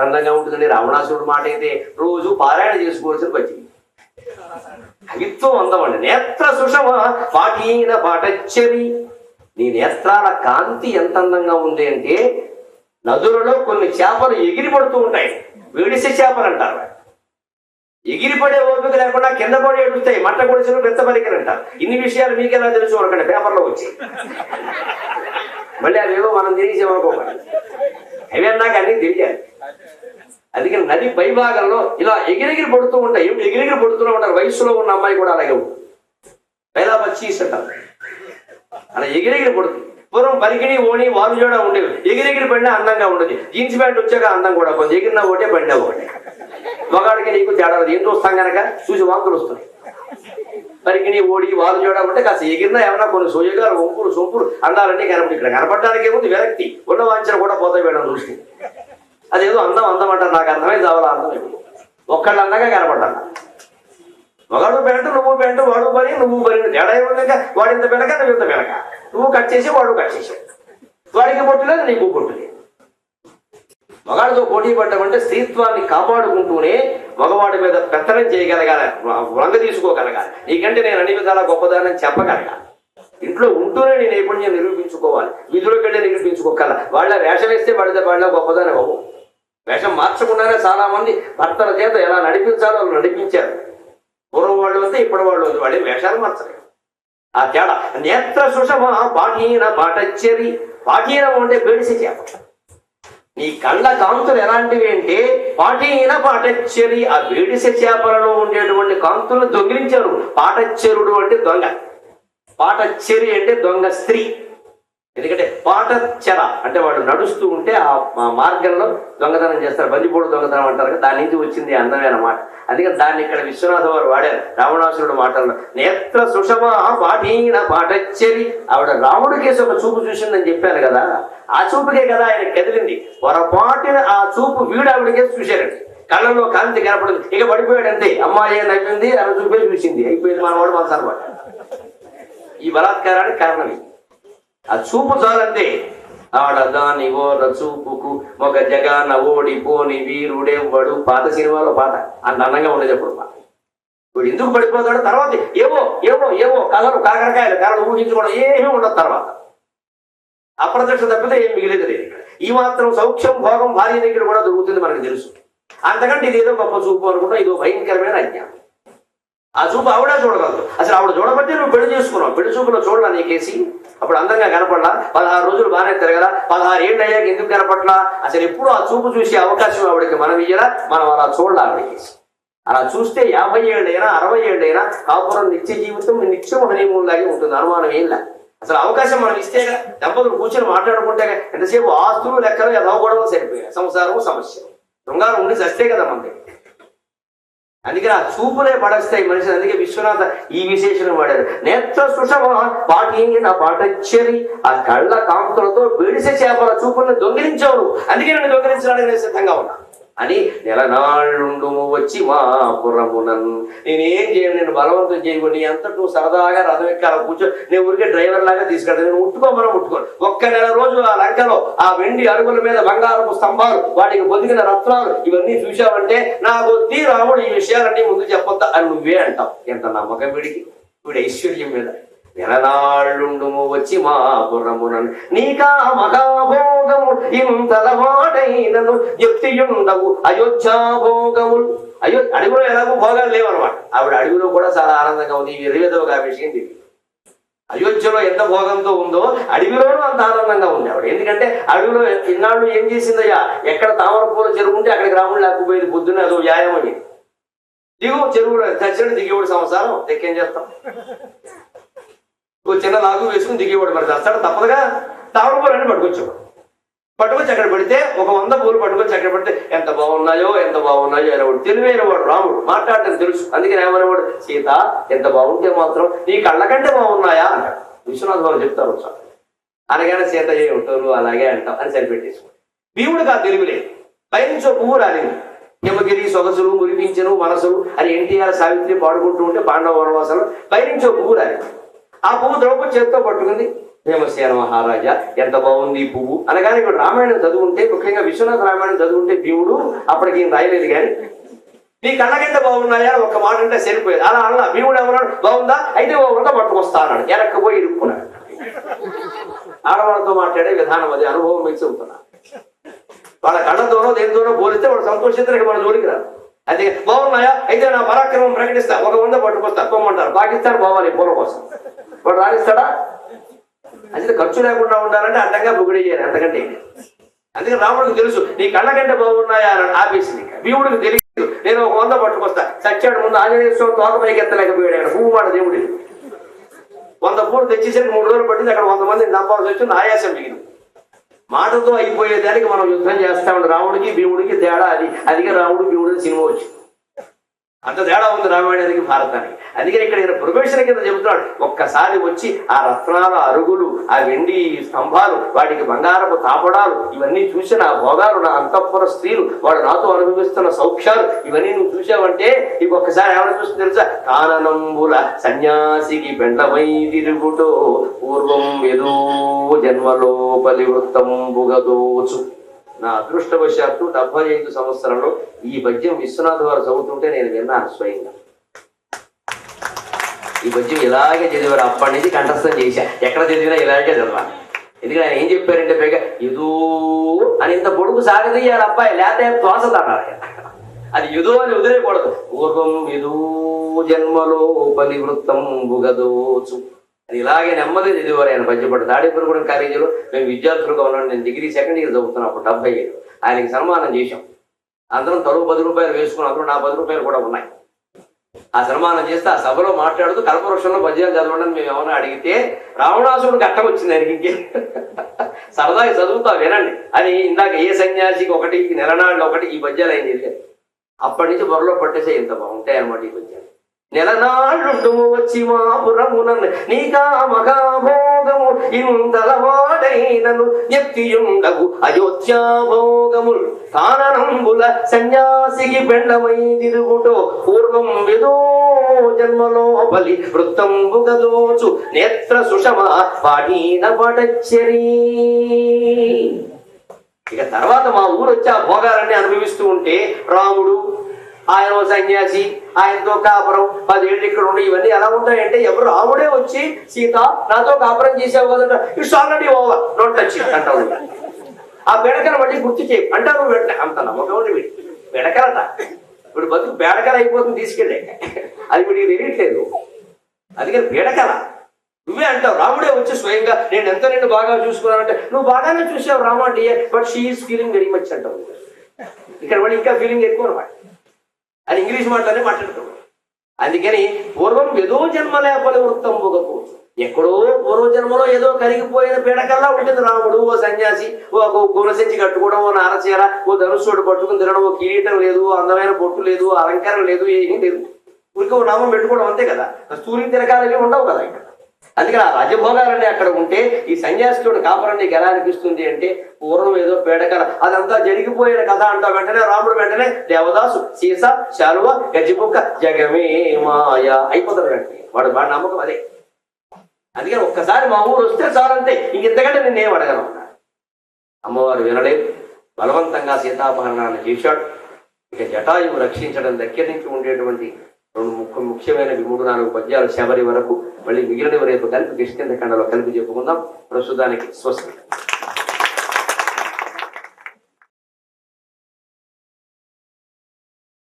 అందంగా ఉంటుందండి. రావణాసురుడు మాట అయితే రోజు పారాయణ చేసుకోవాల్సిన వచ్చింది కవిత్వం అందమండి. నేత్ర సుషమ పాఠీన పాటచ్చరి నీ నేత్రాల కాంతి ఎంత అందంగా ఉంది అంటే నదులలో కొన్ని చేపలు ఎగిరి పడుతూ ఉంటాయి. వేడిసే చేపలు అంటారు. ఎగిరిపడే ఓపిక లేకుండా కింద పడి ఎడుస్తాయి మట్ట కొడిసిన పెద్ద పలికలు అంటారు. ఇన్ని విషయాలు మీకెలా తెలుసు అనకండి పేపర్లో వచ్చి. మళ్ళీ అవేవో మనం తెలియసేమనుకోకండి అవి అన్నాక అన్ని తెలియాలి. అందుకని నది పైభాగంలో ఇలా ఎగిరెగిరి పడుతూ ఉంటాయి. ఏమిటి? ఎగిరెగిరి పడుతూనే ఉంటారు. వయసులో ఉన్న అమ్మాయి కూడా అలాగే ఉంటుంది. పైలా పచ్చీస్ అంటారు అలా ఎగిరెగిరి పడుతుంది. పూర్వం పరికిణి ఓణి వారు జోడ ఉండేవి. ఎగిరెగిరి పడినా అందంగా ఉండదు. జీన్స్ ప్యాంట్ వచ్చాక అందం కూడా కొంచెం ఎగిరినా ఒకటే పడినా ఒకటే. మగాడికి నీకు తేడా ఏం చూస్తాం కనుక? చూసి వాంతులు వస్తున్నాయి. పరికిణి ఓడి వారు చేయడం అంటే కాస్త ఎగిరినా ఏమన్నా కొన్ని సోయగాలు వంపులు సొంపులు అందాలన్నీ కనపడి ఇక్కడ. కనపడడానికి ఏముంది? వ్యక్తి ఉన్న వాంఛన కూడా పోతాయి వేయడం చూసి. అదేదో అందం అందం అంటారు. నాకు అర్థమైంది కావాలా? అందం ఇప్పుడు ఒక్కళ్ళు అందంగా కనపడ్డా మగాడు పెంట నువ్వు పెంట వాడు పని నువ్వు పని. తేడా ఏముంది ఇంకా? వాడు ఇంత పెనక నువ్వు ఇంత పెనక నువ్వు కట్ చేసి వాడు కట్ చేసావు వాడికి పొట్టు లేదు నీకు పొట్టు లేదు. మగాడితో పోటీ పడ్డామంటే స్త్రీత్వాన్ని కాపాడుకుంటూనే మగవాడి మీద పెత్తనం చేయగలగాలి. వంగ తీసుకోగలగాలి. నీకంటే నేను అన్ని విధాలా గొప్పదానని చెప్పగలగాలి. ఇంట్లో ఉంటూనే నీ నైపుణ్యం నిరూపించుకోవాలి. విధులకు వెళ్ళి నిరూపించుకోగల వాళ్ళ వేషం వేస్తే వాడితే వాళ్ళ గొప్పదాని అవ్వవు వేషం మార్చకుండానే చాలా మంది భర్తల చేత ఎలా నడిపించాలో వాళ్ళు నడిపించారు. పూర్వం వాళ్ళు వస్తే ఇప్పటి వాళ్ళు వస్తే వాళ్ళు వేషాలు మార్చలేదు ఆ తేడా. నేత్ర సుషమ పాఠీన పాఠచ్చరి. పాఠీనం అంటే బేడిసి చేపట్ల నీ కళ్ళ కాంతులు ఎలాంటివి అంటే పాఠీన పాటచ్చరి ఆ వేడిస చేపలలో ఉండేటువంటి కాంతులను దొంగిలించారు. పాటచ్చరుడు అంటే దొంగ. పాటచ్చరి అంటే దొంగ స్త్రీ. ఎందుకంటే పాటచ్చర అంటే వాడు నడుస్తూ ఉంటే ఆ మార్గంలో దొంగతనం చేస్తారు. బందిపోడు దొంగతనం అంటారు కదా దాని నుంచి వచ్చింది అందమైన మాట అందుకే దాన్ని ఇక్కడ విశ్వనాథ వారు వాడారు. రావణాసురుడు మాటల్లో నేత్ర సుషమ పాఠీన పాటచ్చరి ఆవిడ రాముడి కేసు ఒక చూపు చూసిందని చెప్పాను కదా. ఆ చూపుకే కదా ఆయన కదిలింది. పొరపాటున ఆ చూపు వీడు ఆవిడ చూశారండి కళ్ళలో కాంతి కనపడింది. ఇక పడిపోయాడు అంతే. అమ్మాయి నవ్వింది? ఆమె చూపే చూసింది. అయిపోయింది మనవాడు మన ఈ బలాత్కారానికి కారణం ఆ చూపు చాలంతే. ఆడదాని ఓర చూపుకు ఒక జగాన ఓడిపోని వీరుడేవాడు పాత సినిమాలో పాట అంత అందంగా ఉండేది అప్పుడు పాట వీడు ఎందుకు పడిపోతాడో తర్వాత ఏవో ఏవో ఏవో కలరు కాకరకాయలు కలరు ఊహించుకోవడం ఏమీ ఉండదు తర్వాత. అప్రత్యక్ష తప్పితే ఏం మిగిలేదు లేదు ఇక్కడ. ఈ మాత్రం సౌఖ్యం భోగం భార్య దగ్గర కూడా దొరుకుతుంది మనకు తెలుసు. అంతకంటే ఇదేదో గొప్ప చూపు అనుకుంటా ఇదో భయంకరమైన అజ్ఞానం. ఆ చూపు ఆవిడ చూడగలదు. అసలు ఆవిడ చూడబట్టి నువ్వు పెళ్ళి చేసుకున్నావు. పెళ్ళి చూపులో చూడలా నీకేసి అప్పుడు అందంగా కనపడలా? పదహారు రోజులు బాగానే తిరగలా? పదహారు ఏళ్ళు అయ్యాక ఎందుకు కనపడలా? అసలు ఎప్పుడు ఆ చూపు చూసే అవకాశం ఆవిడకి మనం ఇయ్యరా మనం అలా చూడాలి ఆవిడకేసి అలా చూస్తే యాభై ఏళ్ళైనా అరవై ఏళ్ళైనా కాపురం నిత్య జీవితం నిత్యం హనీమూన్ లాగే ఉంటుంది. అనుమానం ఏం లేదు. అసలు అవకాశం మనం ఇస్తే దంపతులు కూర్చొని మాట్లాడుకుంటే ఎంతసేపు ఆస్తులు లెక్కలు ఎలా కూడా సరిపోయాయి. సంసారం సమస్య దొంగలు ఉండి చస్తే కదా మనకి అందుకే ఆ చూపులే పడస్తాయి మనిషి అందుకే విశ్వనాథ ఈ విశేషణం వాడారు. నేత్ర సుషమ పాఠీన పాటచ్చరి ఆ కళ్ళ కాంతులతో బెడిసె చేపల చూపుల్ని దొంగిలించావు అందుకే నన్ను దొంగిలించడానికి నేను సిద్ధంగా ఉన్నా. అని నెలనాళ్ళు వచ్చి మా పురమునన్ నేనేం చేయను నేను బలవంతం చేయకుండా ఎంత నువ్వు సరదాగా రథం ఎక్కాల కూర్చో నేను ఊరికే డ్రైవర్ లాగా తీసుకెళ్తాను నేను ఉట్టుకోమని ఉట్టుకోను. ఒక్క నెల రోజు ఆ లంకలో ఆ వెండి అరుగుల మీద బంగారపు స్తంభాలు వాటికి బొదిగిన రత్నాలు ఇవన్నీ చూశావంటే నా కొద్ది రాముడు ఈ విషయాలన్నీ ముందు చెప్పొద్దా అని నువ్వే అంటావు. ఎంత నమ్మకం వీడికి? వీడి ఐశ్వర్యం మీద. నెలనాళ్ళుండుము వచ్చి మా పురమునన్ నీకా మహాభో ఇంతలవాడైనను ఎత్తియుండవు అయోధ్యాభోగములు. అయో అడవిలో ఎలాగో భోగాలు లేవన్నమాట. ఆవిడ అడవిలో కూడా చాలా ఆనందంగా ఉంది. ఈ ఇరవైదవ విషయం ఇది అయోధ్యలో ఎంత భోగంతో ఉందో అడవిలోనూ అంత ఆనందంగా ఉంది ఆవిడ. ఎందుకంటే అడవిలో ఇన్నాళ్ళు ఏం చేసిందయ్యా? ఎక్కడ తామర పూల చెరువు ఉంటే అక్కడికి రాముడు లేకపోయేది పొద్దున్న అదో వ్యాయామం అని దిగు చెరువులో తెచ్చండి దిగేవాడు సంవత్సరం. తెక్కేం చేస్తాం? చిన్న లాగు వేసుకుని దిగేవాడు మరి. దస్తాడు తప్పదుగా? తామర పూలు పట్టుకొచ్చేవాడు పట్టుకొచ్చి అక్కడ పెడితే ఒక వంద పూలు పట్టుకొచ్చి అక్కడ పెడితే ఎంత బాగున్నాయో ఎంత బాగున్నాయో అనేవాడు తెలివైన వాడు రాముడు మాట్లాడటం తెలుసు. అందుకని ఏమనేవాడు సీత ఎంత బాగుంటే మాత్రం నీ కళ్ళ కంటే బాగున్నాయా అంటాడు. విశ్వనాథ్ బాబు చెప్తారు ఒకసారి. అనగానే సీత ఏ ఉంటారు అలాగే అంటాం అని సరిపెట్టేసుకోండి. భీముడికి ఆ తెలివి లేదు. పైనుంచి ఒక పువ్వు రాలింది. యమగిరి సొగసులు మురిపించను మనసులు అని ఎన్టీఆర్ సావిత్రి పాడుకుంటూ ఉంటే పాండవ వనవాసంలో పైనుంచి ఒక పువ్వు రాలింది. ఆ పువ్వు ద్రౌపది చేత్తో పట్టుకుంది. భీమసేన మహారాజా ఎంత బాగుంది ఈ పువ్వు? అనగానే ఇప్పుడు రామాయణం చదువుంటే ముఖ్యంగా విశ్వనాథ రామాయణం చదువుంటే భీముడు అప్పటికి ఈయన రాయలేదు కానీ నీ కళ్ళకెంత బాగున్నాయా? ఒక్క మాట అంటే సరిపోయేది. అలా అన్న భీముడు ఏమన్నాడు బాగుందా? అయితే బాగుందా పట్టుకొస్తా అన్నాడు. పోయి ఇరుక్కున్నాడు. ఆడవాళ్ళతో మాట్లాడే విధానం అది అనుభవం మీకు చెబుతున్నా వాళ్ళ కళ్ళతోనో దేనితోనో పోలిస్తే వాడు సంతోషించడానికి మన జోలికి రాదు అదే బాగున్నాయా? అయితే నా పరాక్రమం ప్రకటిస్తా. ఒక వంద పట్టుకొస్తా పొమ్మంటారు పాకిస్తాన్ బావాలి పూల కోసం. వాడు రాణిస్తాడా? అది ఖర్చు లేకుండా ఉండాలంటే అడ్డంగా పొగిడేయాలి అంతకంటే అందుకే రాముడికి తెలుసు నీ కళ్ళ కంటే బాగున్నాయా? అని ఆపేసింది భీముడికి తెలియదు నేను ఒక వంద పట్టుకొస్తా. సత్యాడు ముందు ఆంజనేయ స్వామి తోక పైకి ఎత్తలేకపోయాడు ఆయన పువ్వు మాట దేవుడి వంద పూలు తెచ్చేసరికి మూడు రోజులు పట్టింది అక్కడ వంద మంది చంపాల్సి వచ్చింది ఆయాసం మిగిలింది మాటతో అయిపోయేదానికి మనం యుద్ధం చేస్తామండి రాముడికి భీముడికి తేడా అది. అదిగే రాముడు భీముడికి సినిమా వచ్చింది. అంత తేడా ఉంది రామాయణానికి భారతానికి. అందుకని ఇక్కడ ఈయన ప్రొఫెషన్ కింద చెబుతున్నాడు. ఒక్కసారి వచ్చి ఆ రత్నాల అరుగులు ఆ వెండి స్తంభాలు వాటికి బంగారపు తాపడాలు ఇవన్నీ చూసి నా భోగాలు నా అంతఃపుర స్త్రీలు వాడు నాతో అనుభవిస్తున్న సౌఖ్యాలు ఇవన్నీ నువ్వు చూసావంటే ఇవి ఒక్కసారి ఏమైనా చూసి తెలుసా? కాననంబుల సన్యాసికి బెండమై తిరుగుటో పూర్వం ఏదో జన్మలోపలి వృత్తంబుగదోచు నా అదృష్టవశాత్తు డెబ్బై ఐదు సంవత్సరంలో ఈ పద్యం విశ్వనాథ్ వారు చదువుతుంటే నేను విన్నాను స్వయంగా. ఈ పద్యం ఇలాగే చదివారు అప్పటి నుంచి కంఠస్థం చేశా. ఎక్కడ చదివినా ఇలాగే చదవాలి. ఎందుకంటే ఆయన ఏం చెప్పారంటే పైగా ఏదో అని ఇంత పొడుగు సాగదీయాలి అబ్బాయి లేకపోతే తోసదన్నారు అది ఏదో అని వదిలేయకూడదు. పూర్వం ఏదో జన్మలో బలివృత్తం బుగదోచు. ఇలాగే నెమ్మది చదివారు ఆయన పద్యపడి తాడేపురగూడెం కాలేజీలో. మేము విద్యార్థులుగా ఉన్నాం నేను డిగ్రీ సెకండ్ ఇయర్ చదువుతున్నాను అప్పుడు డెబ్బై ఏడు. ఆయనకి సన్మానం చేశాం. అందరం తరువు పది రూపాయలు వేసుకున్నాం అందరూ నా పది రూపాయలు కూడా ఉన్నాయి. ఆ సన్మానం చేస్తే ఆ సభలో మాట్లాడుతూ కల్పవృక్షంలో పద్యాలు చదవడం మేము ఏమైనా అడిగితే రావణాసురుడు గట్టం వచ్చింది ఆయనకి ఇంకే. సరదాగా చదువుతా వినండి. అని ఇందాక ఏ సన్యాసికి ఒకటి నెలనాళ్ళు ఒకటి ఈ పద్యాలు ఆయన అప్పటి నుంచి బొరలో పట్టేసే ఇంత బాగుంటాయి అనమాట ఈ పద్యాలు నెలనాళ్ళుండు వచ్చి మా పురమునన్ నీకా మహాభోగము ఇంతలవాడైనను ఎత్తియుండగు అయోధ్యాభోగముల్. కారణంబుల సన్యాసికి బెండమై తిరుగుటో పూర్వం విదో జన్మలో బలి వృత్తంబుగదోచు నేత్ర సుషమ పాఠీన పటచ్చరీ. ఇక తర్వాత మా ఊరు వచ్చి ఆ భోగాలన్నీ అనుభవిస్తూ ఉంటే రాముడు ఆయన సన్యాసి ఆయనతో కాపురం పదేళ్ళు ఇక్కడ ఉండి ఇవన్నీ ఎలా ఉంటాయంటే ఎవరు రాముడే వచ్చి సీత నాతో కాపురం చేసావు కదంట. It's already over not touch అంటావు ఆ బెడకను మళ్ళీ గుర్తు చేయి. అంటారు వెంటనే అంత నమ్మకం ఉంది వీడు బెడకలట ఇప్పుడు బతుకు బేడకల అయిపోతుంది తీసుకెళ్ళే. అది వీడికి తెలియట్లేదు. అందుకని బీడకల. నువ్వే అంటావు రాముడే వచ్చి స్వయంగా నేను ఎంత నేను బాగా చూసుకున్నానంటే నువ్వు బాగానే చూసావు రామ అంటే but she's feeling very much అంటావు. ఇక్కడ వాళ్ళు ఇంకా ఫీలింగ్ ఎక్కువ అనమాట అని ఇంగ్లీష్ మాటలోనే మాట్లాడుతావు అందుకని పూర్వం ఏదో జన్మ లేపలి వృత్తం పోకపోవచ్చు. ఎక్కడో పూర్వ జన్మలో ఏదో కరిగిపోయిన పీడకల్లా ఉంటుంది రాముడు ఓ సన్యాసి ఓ గుణసంచి కట్టుకోవడం ఓ నారచీర ఓ ధనుసుడు పట్టుకుని తినడం ఓ కిరీటం లేదు అందమైన పొట్టు లేదు అలంకారం లేదు ఏమీ లేదు. ఊరికే ఓ నామం పెట్టుకోవడం అంతే కదా. సూర్యుని తిరగాలవి ఉండవు కదా ఇక్కడ. అందుకని ఆ రాజభోగాలన్నీ అక్కడ ఉంటే ఈ సన్యాసితుడు కాపురం నీకు ఎలా అనిపిస్తుంది అంటే పూర్వం ఏదో పేడకల అదంతా జరిగిపోయిన కథ అంటా వెంటనే రాముడు వెంటనే దేవదాసు సీస శాలువ గజిబుక్క జగమే మాయ. అయిపోతాడు వెంటనే. వాడు వాడి నమ్మకం అదే. అందుకని ఒక్కసారి మా ఊరు వస్తే చాలంతే ఇంక ఇంతకంటే నేనేం అడగను అమ్మవారు వినలేదు. బలవంతంగా సీతాపహరణాన్ని చేశాడు. ఇక జటాయువు రక్షించడం దగ్గర నుంచి ఉండేటువంటి రెండు ముఖ్య ముఖ్యమైనవి మూడు నాలుగు పద్యాలు శబరి వరకు మళ్ళీ మిగిలినవి రేపు కలిపి కిష్కింద కండలో కలిపి చెప్పుకుందాం. ప్రస్తుతానికి స్వస్తి.